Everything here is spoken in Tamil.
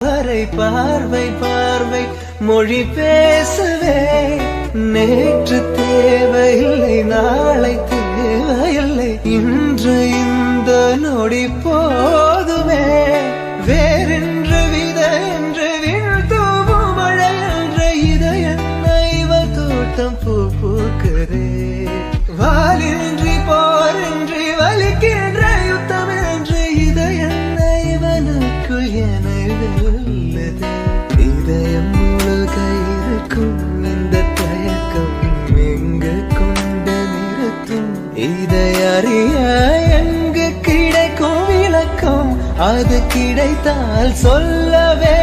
பார்வை பார்வை பார்வை மொழி பேசவே நேற்று தேவையில்லை நாளை தேவையில்லை. இன்று இந்த நொடி போதுமே. வேறென்று வித என்று வீழ்த்தூவும் மழை என்ற இதயம் இவள் தோட்டம் பூ பூக்கிறேன் இவனுக்குள் இதயம் முழுக இருக்கும் இந்த தயக்கம் எங்கு கொண்டு நிறுத்தும்? இதை அறிய எங்கு கிடைக்கும் விளக்கம்? அது கிடைத்தால் சொல்லவே